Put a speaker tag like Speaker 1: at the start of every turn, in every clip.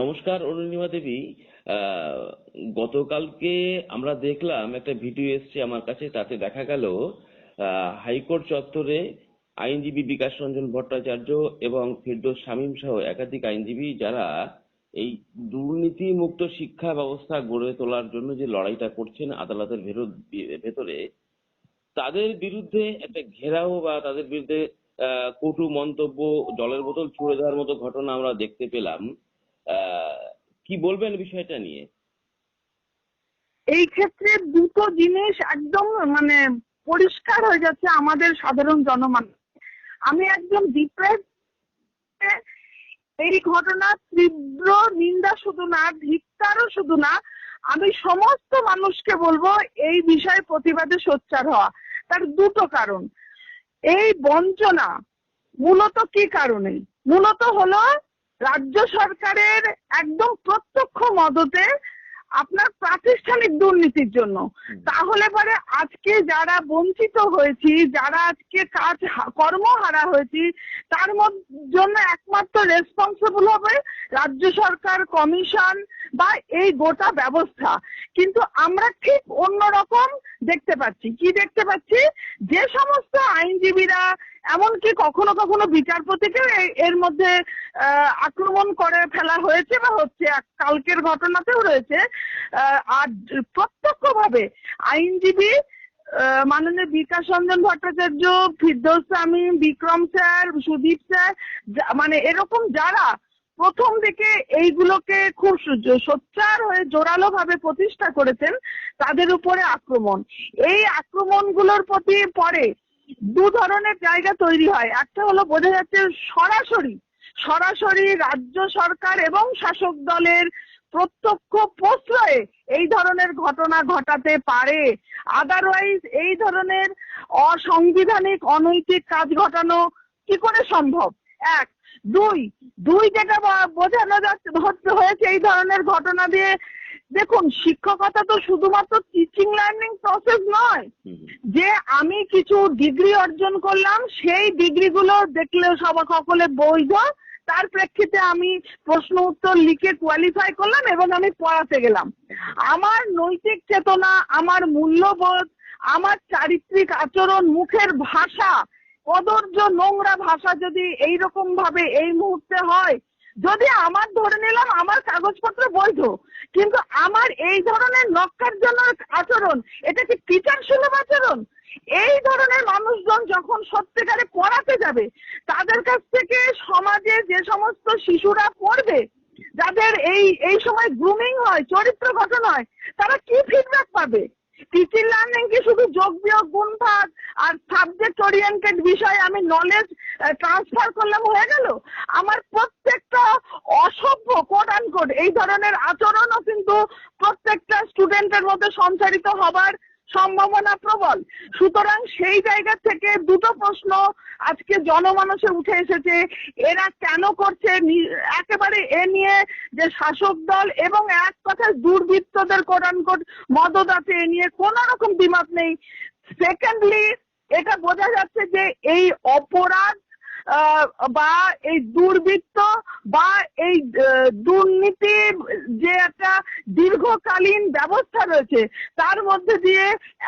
Speaker 1: নমস্কার, অরুণিমা দেবী। গতকালকে আমরা দেখলাম, একটা ভিডিও এসছে আমার কাছে, তাতে দেখা গেল হাইকোর্ট চত্বরে আইনজীবী বিকাশ রঞ্জন ভট্টাচার্য এবং ফিরদৌস শামীম সহ একাধিক আইনজীবী, যারা এই দুর্নীতি মুক্ত শিক্ষা ব্যবস্থা গড়ে তোলার জন্য যে লড়াইটা করছেন আদালতের ভেতরে, তাদের বিরুদ্ধে একটা ঘেরাও বা তাদের বিরুদ্ধে কটু মন্তব্য, জলের বোতল ছুড়ে দেওয়ার মতো ঘটনা আমরা দেখতে পেলাম। কি বলবেন বিষয়টা নিয়ে?
Speaker 2: এই ক্ষেত্রে দুটো জিনিস একদম মানে পরিষ্কার হয়ে যাচ্ছে আমাদের সাধারণ জনমানুষ। আমি একদম এই ঘটনা তীব্র নিন্দা শুধু না, ধিক্কারও শুধু না, আমি সমস্ত মানুষকে বলব এই বিষয়ে প্রতিবাদে সোচ্চার হওয়া। তার দুটো কারণ। এই বঞ্চনা মূলত কি কারণে? মূলত হলো রাজ্য সরকারের একদম প্রত্যক্ষ মদতে আপনার প্রাতিষ্ঠানিক দুর্নীতির জন্য। তাহলে পরে আজকে যারা বঞ্চিত হয়েছি যারা আজকে কাজ কর্মহারা হয়েছি তার জন্য একমাত্র রেসপন্সিবল হবে রাজ্য সরকার কমিশন বা এই গোটা ব্যবস্থা। কিন্তু আমরা ঠিক অন্যরকম দেখতে পাচ্ছি। কি দেখতে পাচ্ছি? যে সমস্ত আইনজীবীরা এমনকি কখনো কখনো বিচারপতিকে এর মধ্যে আক্রমণ করে ফেলা হয়েছে বা হচ্ছে কালকের ঘটনাতেও রয়েছে। আর প্রত্যক্ষভাবে আইনজীবী মাননীয় বিকাশ রঞ্জন ভট্টাচার্য, ফিরদৌস বিক্রম স্যার, সুদীপ স্যার মানে এরকম যারা প্রথম দিকে এইগুলোকে খুব সোচ্চার হয়ে জোরালো ভাবে প্রতিষ্ঠা করেছেন, তাদের উপরে আক্রমণ। এই আক্রমণগুলোর প্রতি পরে দু ধরনের জায়গা তৈরি হয়। একটা হলো বোঝা যাচ্ছে সরাসরি সরাসরি রাজ্য সরকার এবং শাসক দলের প্রত্যক্ষ প্রশ্রয়ে এই ধরনের ঘটনা ঘটাতে পারে। আদারওয়াইজ এই ধরনের অসাংবিধানিক, অনৈতিক কাজ ঘটানো কি করে সম্ভব? এক। দুই। দুই যেটা বোঝানো যাচ্ছে হয়েছে এই ধরনের ঘটনা দিয়ে দেখুন শিক্ষকতা তো শুধুমাত্র টিচিং লার্নিং প্রসেস নয়। যে আমি কিছু ডিগ্রি অর্জন করলাম সেই ডিগ্রিগুলো দেখলে সবাই সকলে বৈধ তার প্রেক্ষিতে আমি প্রশ্ন উত্তর লিখে কোয়ালিফাই করলাম এবং আমি পড়াতে গেলাম আমার নৈতিক চেতনা আমার মূল্যবোধ আমার চারিত্রিক আচরণ মুখের ভাষা কদর্য নোংরা ভাষা যদি এইরকম ভাবে এই মুহূর্তে হয় যদি আমার ধরে নিলাম, আমার কাগজপত্র বৈধ, কিন্তু আমার এই ধরনের নক্কারজনক আচরণ, এটা কি টিচার সুলভ আচরণ? এই ধরনের মানুষজন যখন সত্যিকারে পড়াতে যাবে, তাদের কাছ থেকে সমাজে যে সমস্ত শিশুরা পড়বে, যাদের এই এই সময় গ্রুমিং হয়, চরিত্র গঠন হয়, তারা কি ফিডব্যাক পাবে? টিচিং লার্নিং কি শুধু যোগ বিয়োগ, গুণ ভাগ? আর সাবজেক্ট ওরিয়েন্টেড বিষয়ে আমি নলেজ ট্রান্সফার করলাম, হয়ে গেল? আমার প্রত্যেকটা অসভ্য কোড আন কোড এই ধরনের আচরণও কিন্তু প্রত্যেকটা স্টুডেন্টের মধ্যে সঞ্চারিত হবার সম্ভাবনা প্রবল। সুতরাং সেই জায়গা থেকে দুটো প্রশ্ন আজকে জনমানসে উঠে এসেছে। এরা কেন করছে? একেবারে এ নিয়ে যে শাসক দল এবং এক কথায় দুর্বৃত্তদের কোরআন কোট মদত আছে, এ নিয়ে কোন রকম দ্বিমত নেই। সেকেন্ডলি এটা বোঝা যাচ্ছে যে এই অপরাধ বা এই দুর্বৃত্ত বা এই দুর্নীতি যে একটা দীর্ঘকালীন ব্যবস্থা রয়েছে, তার মধ্যে দিয়ে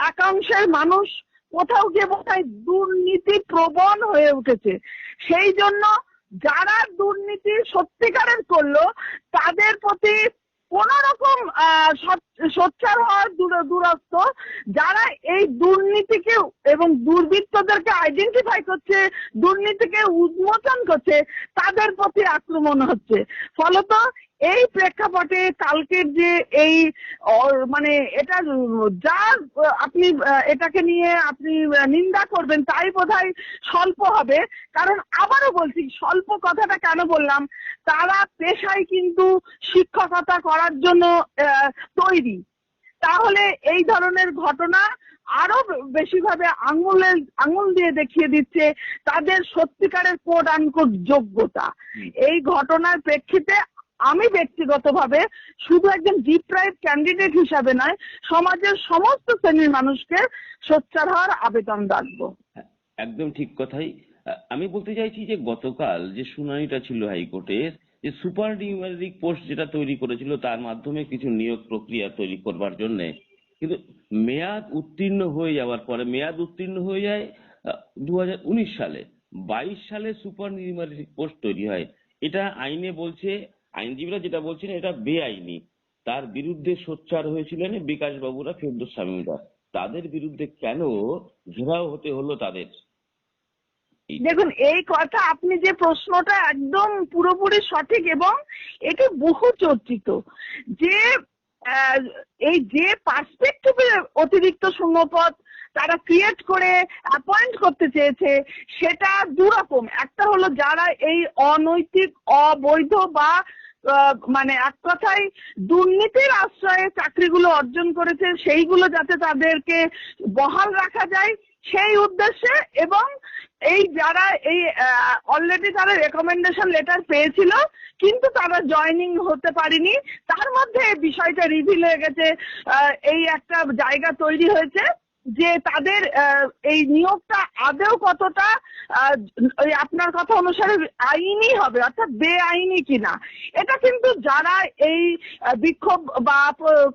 Speaker 2: একাংশের মানুষ কোথাও গিয়ে বোধহয় দুর্নীতি প্রবণ হয়ে উঠেছে। সেই জন্য যারা দুর্নীতি সত্যিকারের করল, তাদের প্রতি কোন রকম সোচ্চার হওয়ার দূর- দূরত্ব, যারা এই দুর্নীতিকে এবং দুর্বৃত্তদেরকে আইডেন্টিফাই করছে, দুর্নীতিকে উন্মোচন করছে, তাদের প্রতি আক্রমণ হচ্ছে। ফলত এই প্রেক্ষাপটে কালকের যে এই মানে এটা যা আপনি এটাকে নিয়ে আপনি নিন্দা করবেন তাই বোধহয় স্বল্প হবে। কারণ আবারও বলছি স্বল্প কথাটা কেন বললাম? তারা পেশায় কিন্তু শিক্ষকতা করার জন্য তৈরি। তাহলে এই ধরনের ঘটনা আরও বেশি ভাবে আঙুলের আঙুল দিয়ে দেখিয়ে দিচ্ছে তাদের সত্যিকারের কোড আনকোড যোগ্যতা। এই ঘটনার প্রেক্ষিতে আমি ব্যক্তিগতভাবে শুধু একজন ডিপ্রাইভ ক্যান্ডিডেট হিসাবে নয়, সমাজের সমস্ত শ্রেণির মানুষকে সোচ্চার হওয়ার আবেদন রাখব।
Speaker 1: একদম ঠিক কথাই। আমি বলতে চাইছি যে গতকাল যে শুনানিটা ছিল হাইকোর্টের যে সুপার নিউমেরিক পোস্ট যেটা তৈরি করেছিল, তার মাধ্যমে কিছু নিয়োগ প্রক্রিয়া তৈরি করবার জন্য। কিন্তু মেয়াদ উত্তীর্ণ হয়ে যাওয়ার পরে, মেয়াদ উত্তীর্ণ হয়ে যায় দু হাজার উনিশ সালে। বাইশ সালে সুপার নিউমেরিক পোস্ট তৈরি হয়। এটা আইনে বলছে আইনজীবীরা যেটা বলছেন, এটা বেআইনি। তার বিরুদ্ধে সোচ্চার হয়েছিলেন বিকাশ বাবুরা ফেরদৌস শামীমরা তাদের বিরুদ্ধে কেন ঘেরাও হতে হলো তাদের?
Speaker 2: দেখুন, এই কথা আপনি যে প্রশ্নটা একদম পুরোপুরি সঠিক এবং এটি বহু চর্চিত যে এই যে পার্সপেক্টিভে অতিরিক্ত শূন্যপদ তারা ক্রিয়েট করে অ্যাপয়েন্ট করতে চেয়েছে, সেটা দুরকম। একটা হলো যারা এই অনৈতিক, অবৈধ বা মানে এক কথায় দুর্নীতির আশ্রয়ে চাকরিগুলো অর্জন করেছে, সেইগুলো যাতে তাদেরকে বহাল রাখা যায়, সেই উদ্দেশ্যে এবং এই যারা এই অলরেডি তারা রেকমেন্ডেশন লেটার পেয়েছিল, কিন্তু তারা জয়নিং হতে পারেনি। তার মধ্যে বিষয়টা রিভিল হয়ে গেছে এই একটা জায়গা তৈরি হয়েছে। যে তাদের আহ, এই নিয়োগটা আদেও কতটা আহ, আপনার কথা অনুসারে আইনি হবে অর্থাৎ বেআইনি কিনা। এটা কিন্তু যারা এই বিক্ষোভ বা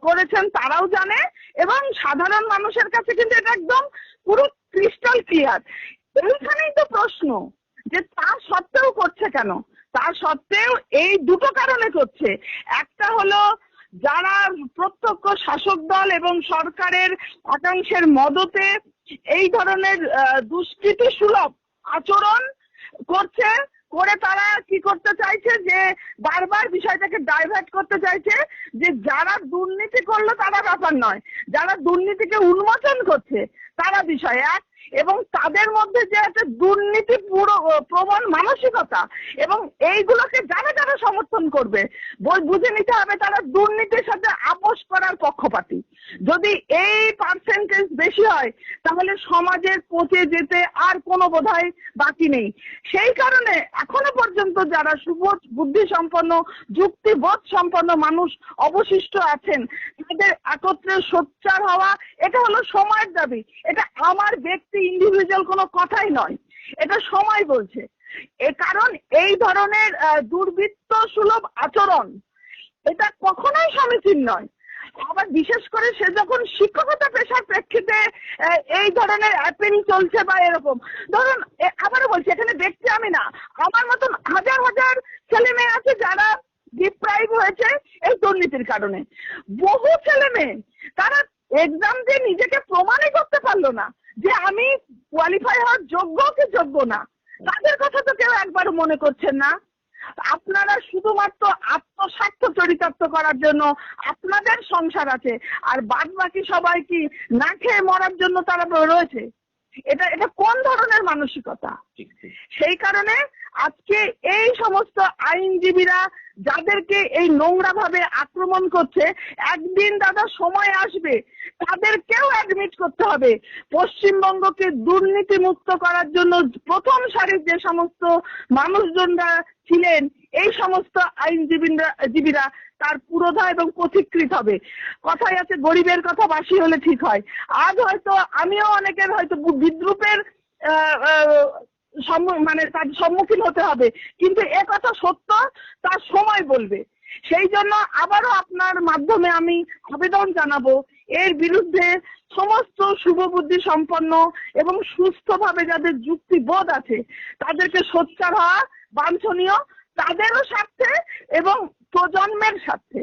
Speaker 2: করেছেন তারাও জানে এবং সাধারণ মানুষের কাছে কিন্তু এটা একদম পুরো ক্রিস্টাল ক্লিয়ার এইখানেই তো প্রশ্ন যে তা সত্ত্বেও করছে কেন? তা সত্ত্বেও এই দুটো কারণে করছে। একটা হলো যারা প্রত্যক্ষ শাসক দল এবং সরকারের একাংশের মদতে এই ধরনের দুষ্কৃতি সুলভ আচরণ করছে, করে তারা কি করতে চাইছে যে বারবার বিষয়টাকে ডাইভার্ট করতে চাইছে যে যারা দুর্নীতি করল তারা ব্যাপার নয়, যারা দুর্নীতিকে উন্মোচন করছে তারা বিষয় এক। এবং তাদের মধ্যে যে একটা দুর্নীতি পুরো প্রবণ মানসিকতা এবং এইগুলোকে যারা যারা সমর্থন করবে, বই বুঝে নিতে হবে তারা দুর্নীতির সাথে আপোষ করার পক্ষপাতী যদি এই পার্সেন্টেজ বেশি হয় তাহলে সমাজের পচে যেতে আর কোনো বোধহয় বাকি নেই। সেই কারণে এখনও পর্যন্ত যারা সুবোধ বুদ্ধি সম্পন্ন যুক্তিবোধ সম্পন্ন মানুষ অবশিষ্ট আছেন, তাদের একত্রে সোচ্চার হওয়া, এটা হলো সময়ের দাবি। এটা আমার ব্যক্তি ইন্ডিভিজুয়াল কোনো কথাই নয়। এটা সময় বলছে। এ কারণ এই ধরনের দুর্বৃত্ত সুলভ আচরণ, এটা কখনোই সমীচীন নয়। আবার বিশেষ করে সে যখন শিক্ষকতা পেশার প্রেক্ষিতে এই ধরনের অ্যাপিল চলছে বা এরকম, ধরুন আবারও বলছি, এখানে দেখছি আমি না, আমার মতন হাজার হাজার ছেলে মেয়ে আছে যারা ডিপ্রাইভ হয়েছে এই দুর্নীতির কারণে। বহু ছেলে মেয়ে তারা এক্সাম দিয়ে নিজেকে প্রমাণই করতে পারল না যে আমি কোয়ালিফাই হওয়ার যোগ্য কি যোগ্য না। তাদের কথা তো কেউ একবারও মনে করছেন না। আপনারা শুধুমাত্র আত্মস্বার্থ চরিতার্থ করার জন্য আপনাদের সংসার আছে আর বাদ বাকি সবাই কি না খেয়ে মরার জন্য তারা রয়েছে? এটা এটা কোন ধরনের মানসিকতা? সেই কারণে আজকে এই সমস্ত আইনজীবীরা যাদেরকে এই নোংরা ভাবে আক্রমণ করছে একদিন দাদা সময় আসবে তাদেরকেও অ্যাডমিট করতে হবে। পশ্চিমবঙ্গকে দুর্নীতি মুক্ত করার জন্য প্রথম সারির যে সমস্ত মানুষজনরা ছিলেন, এই সমস্ত আইনজীবীরা, জীবীরা তার পুরোধা এবং পথিকৃত হবে। কথাই আছে, গরিবের কথা বাসি হলে ঠিক হয়। আজ হয়তো আমিও অনেকের হয়তো বিদ্রুপের মানে তার সম্মুখীন হতে হবে। কিন্তু এ কথা সত্য, তার সময় বলবে। সেই জন্য আবারও আপনার মাধ্যমে আমি আবেদন জানাব, এর বিরুদ্ধে সমস্ত শুভবুদ্ধি সম্পন্ন এবং সুস্থভাবে যাদের যুক্তিবোধ আছে, তাদেরকে সোচ্চার হওয়া বাঞ্ছনীয় তাদেরও স্বার্থে এবং প্রজন্মের স্বার্থে।